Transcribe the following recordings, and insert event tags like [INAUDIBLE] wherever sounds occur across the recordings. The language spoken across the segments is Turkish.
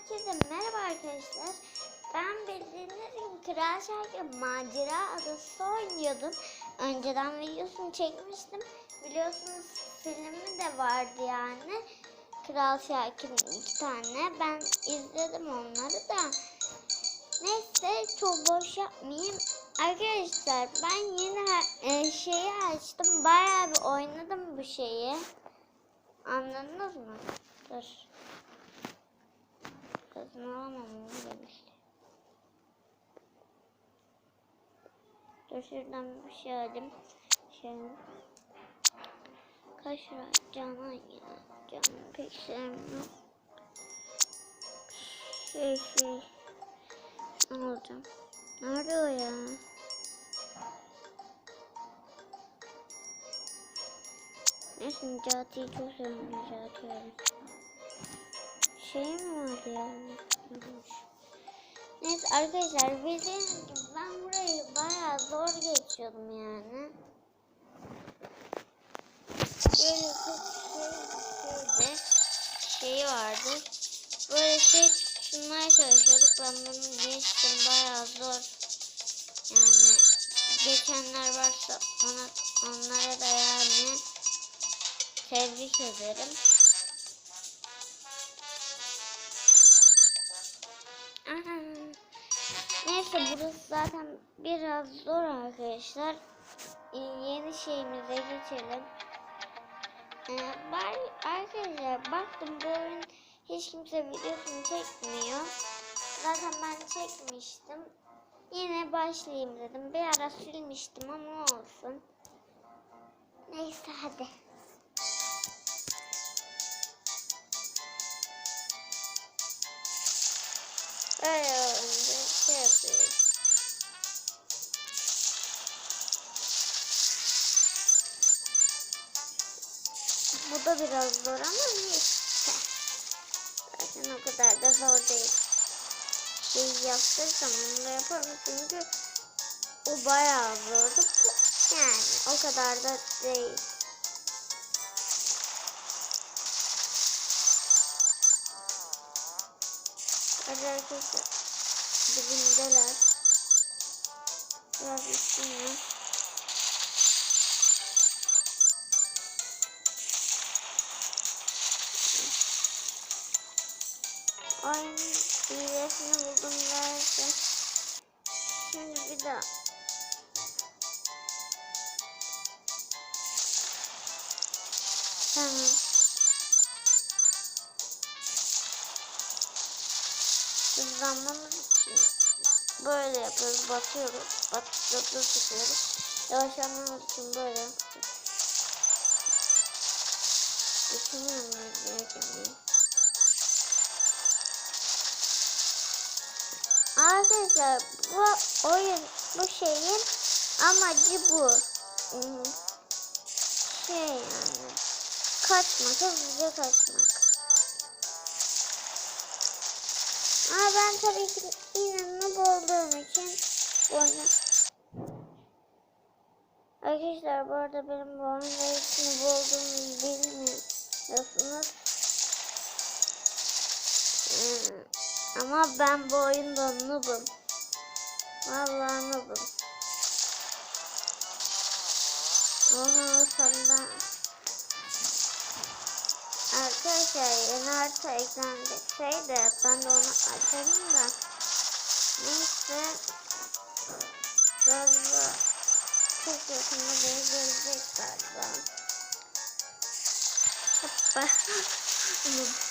Herkese merhaba arkadaşlar. Ben bildiğiniz Kral Şarkı Macera Adası oynuyordum. Önceden videosunu çekmiştim. Biliyorsunuz filmi de vardı yani. Kral Şarkı'nın iki tane. Ben izledim onları da. Neyse çok boş yapmayayım. Arkadaşlar ben yeni e, şeyi açtım. Bayağı bir oynadım bu şeyi. Anladınız mı? Dur. Kızını alamam demiş. Dur şuradan bir şey alayım. Şey. Kaç lira canan ya? Canan pek sevmiyorum. Şey şey. Ne olacağım? Nerede o ya? Neyse Necati'yi çok seviyorum Necati Şey mi var ya? Yokmuş. Neyse arkadaşlar bildiğiniz gibi ben burayı bayağı zor geçiyordum yani. Böyle şöyle şeyi vardı. Böyle şey sunmaya çalışıyorduk. Ben bunu geçtim bayağı zor. Yani geçenler varsa ona onlara da yani tebrik ederim. Neyse burası zaten biraz zor arkadaşlar. Ee, yeni şeyimize geçelim. Ee, ben arkadaşlar baktım bu oyun hiç kimse videosunu çekmiyor. Zaten ben çekmiştim. Yine başlayayım dedim. Bir ara silmiştim ama olsun. Neyse hadi. Biraz zor ama neyse. Zaten o kadar da zor değil. Şey yaptırsam onu da yaparım çünkü o bayağı zordu. Yani o kadar da değil. Hadi arkadaşlar. Dibindeler. Biraz üstüne. Oyun hilesini buldum derse. Şimdi bir daha. Tamam. Hızlanmamız için böyle yapıyoruz. Batıyoruz. Batıyoruz. tutuyoruz. Yavaşlamamız için böyle yapıyoruz. Düşünüyorum ne. Arkadaşlar bu oyun bu şeyin amacı bu. Hmm, Şey yani kaçmak, hızlıca kaçmak. Ama ben tabii ki inanını olduğum için oyunu... Arkadaşlar bu arada benim bu oyunda hepsini olduğumu bilmiyorsunuz. Hmm. Ama ben bu oyunda noobum. Vallahi noobum. Oha sanda. Arkadaşlar yeni harita eklendiyse ben de onu açarım da. Neyse. Galiba çok yakında beni gelecek galiba. Hoppa. [LAUGHS]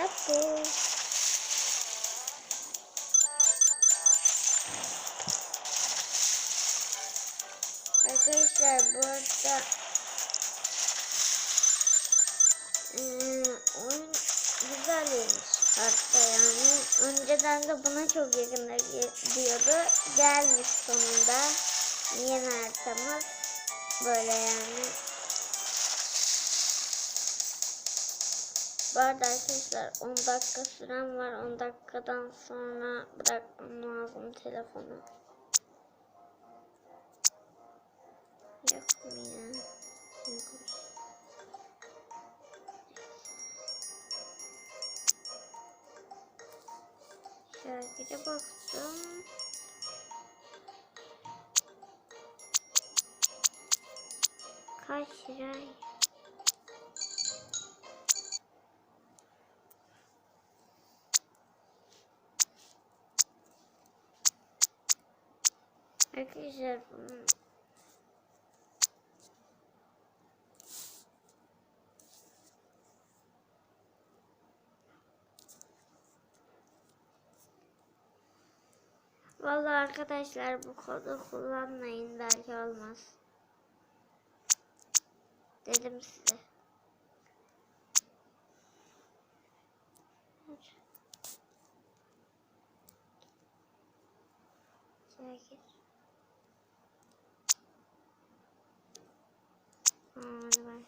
Tabii. Arkadaşlar bu arada eee, oyun güzelmiş hatta yani. Önceden de buna çok yakında diyordu. Gelmiş sonunda. Yeni haritamız. Böyle yani. Bu arada arkadaşlar 10 dakika süren var. 10 dakikadan sonra bırakmam lazım telefonu. Yok mu ya? Yokmuş. Şarkıda baktım. Kaç lira? Arkadaşlar bunun Vallahi arkadaşlar bu kodu kullanmayın belki olmaz. Dedim size. Şakir. Hadi ben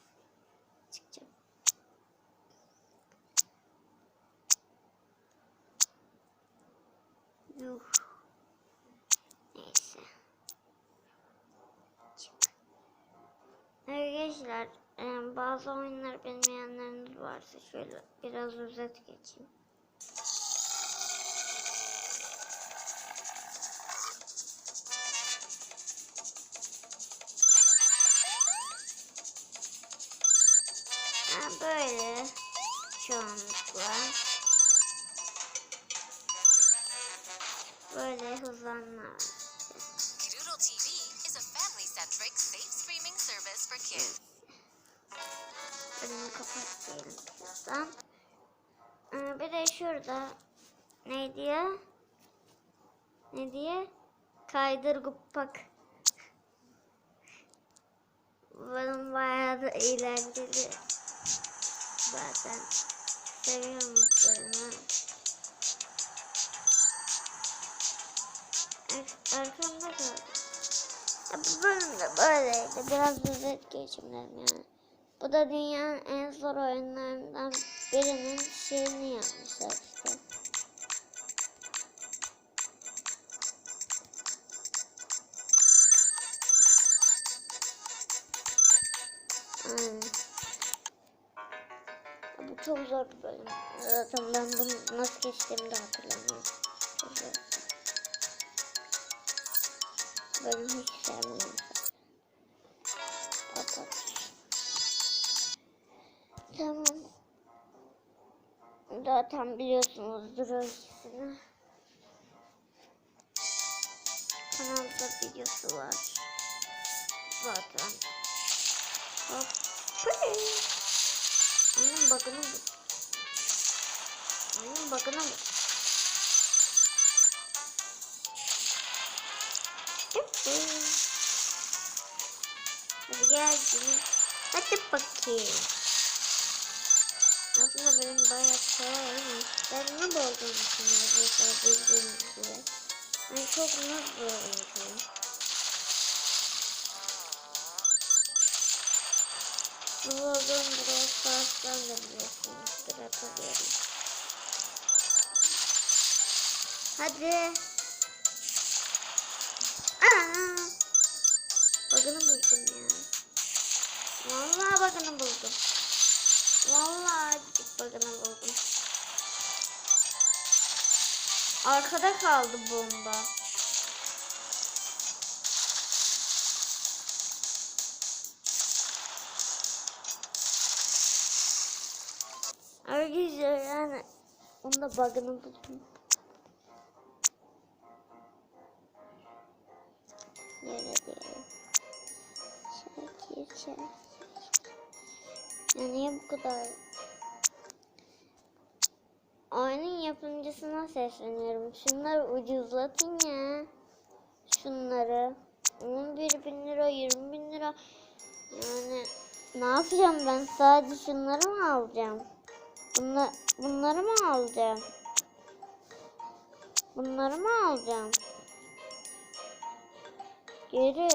çıkacağım. Yuh. Çık. Arkadaşlar e, bazı oyunları bilmeyenleriniz varsa şöyle biraz özet geçeyim. Böyle hızlanma. Doodle TV is a family-centric, safe streaming service for kids. Önümü kapat diyelim şuradan. Ee, bir de şurada ne diye? Ne diye? Kaydır guppak. Benim bayağı da eğlenceli. Zaten seviyorum bunları. Arkamda kaldı. Ya bu bölüm de böyleydi. Biraz özet geçeyim dedim yani. Bu da dünyanın en zor oyunlarından birinin şeyini yapmışlar işte. Aynen. Bu çok zor bir bölüm. Zaten ben bunu nasıl geçtiğimi de hatırlamıyorum. Çok zor. Bölüm hiç sevmiyorum. Kapat. Tamam. Zaten biliyorsunuzdur ikisini. Kanalda videosu var. Zaten. Hop. Onun bakını. Onun bakını Hadi gel. Hadi bakayım. Aslında benim bayağı kolay ama ben ne olduğunu düşünüyorum mesela bildiğiniz gibi. Ben çok noob bir oyuncuyum. Bu olduğum Brawl Stars'tan da biliyorsunuzdur hatırlıyorum. Hadi. Buldum ya. Vallahi bug'ını buldum. Vallahi bug'ını buldum. Arkada kaldı bomba. Arkadaşlar yani onda bug'ını buldum. Şakir. Ya niye bu kadar? Oyunun yapımcısına sesleniyorum. Şunları ucuzlatın ya. Şunları. 11 bin lira, 20 bin lira. Yani ne yapacağım ben? Sadece şunları mı alacağım? Bunlar, bunları mı alacağım? Bunları mı alacağım? Geri.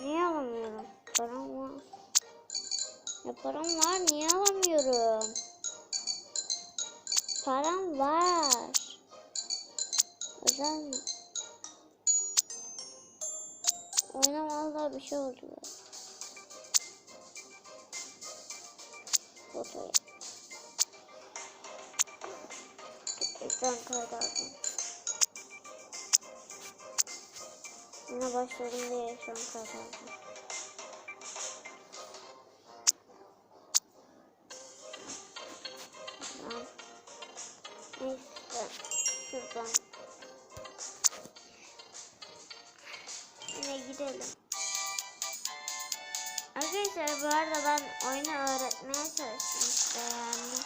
Niye alamıyorum? Param var. Ya param var niye alamıyorum? Param var. Özel mi? Oyuna vallahi bir şey oldu. Fotoğraf. Ekran kaydı Yine başladım diye aldım. Tamam. Neyse. Şuradan. Yine gidelim. Arkadaşlar bu arada ben oyunu öğretmeye çalıştım işte yani.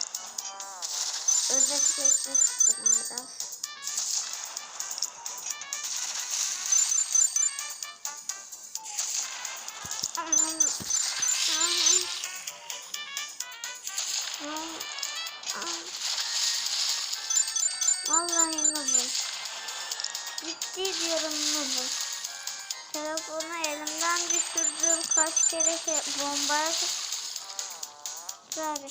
Özet geçmek istedim biraz. Kaç kere şey bombaya Abi.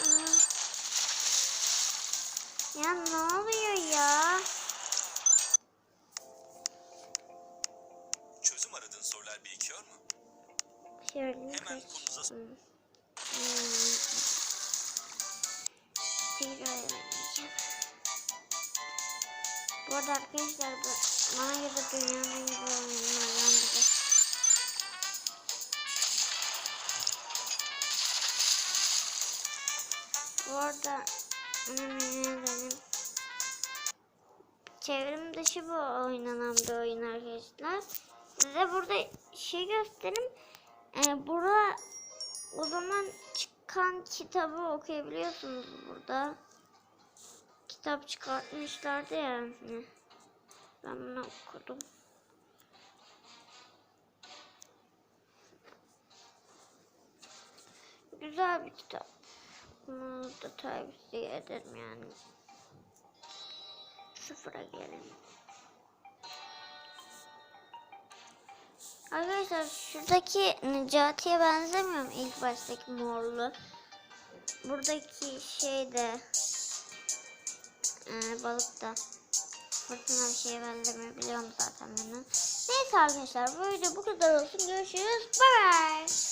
Aa. Ya ne oluyor ya? Çözüm aradığın sorular birikiyor mu? Şöyle Hemen kaç. Hmm. Hmm. Bu arada arkadaşlar bana göre dünyanın en güzel oyunlarından hmm, benim çevrim dışı bu oynanan bir oyun arkadaşlar. Size burada şey göstereyim. Ee, burada o zaman çıkan kitabı okuyabiliyorsunuz burada. Kitap çıkartmışlardı ya. Ben bunu okudum. Güzel bir kitap. Bunu da tavsiye ederim yani. Sıfıra gelin. Arkadaşlar şuradaki Necati'ye benzemiyor mu ilk baştaki morlu? Buradaki şey de e, balık da fırtına bir şeye benzemiyor biliyorum zaten bunu. Neyse arkadaşlar bu video bu kadar olsun. Görüşürüz. Bye bye.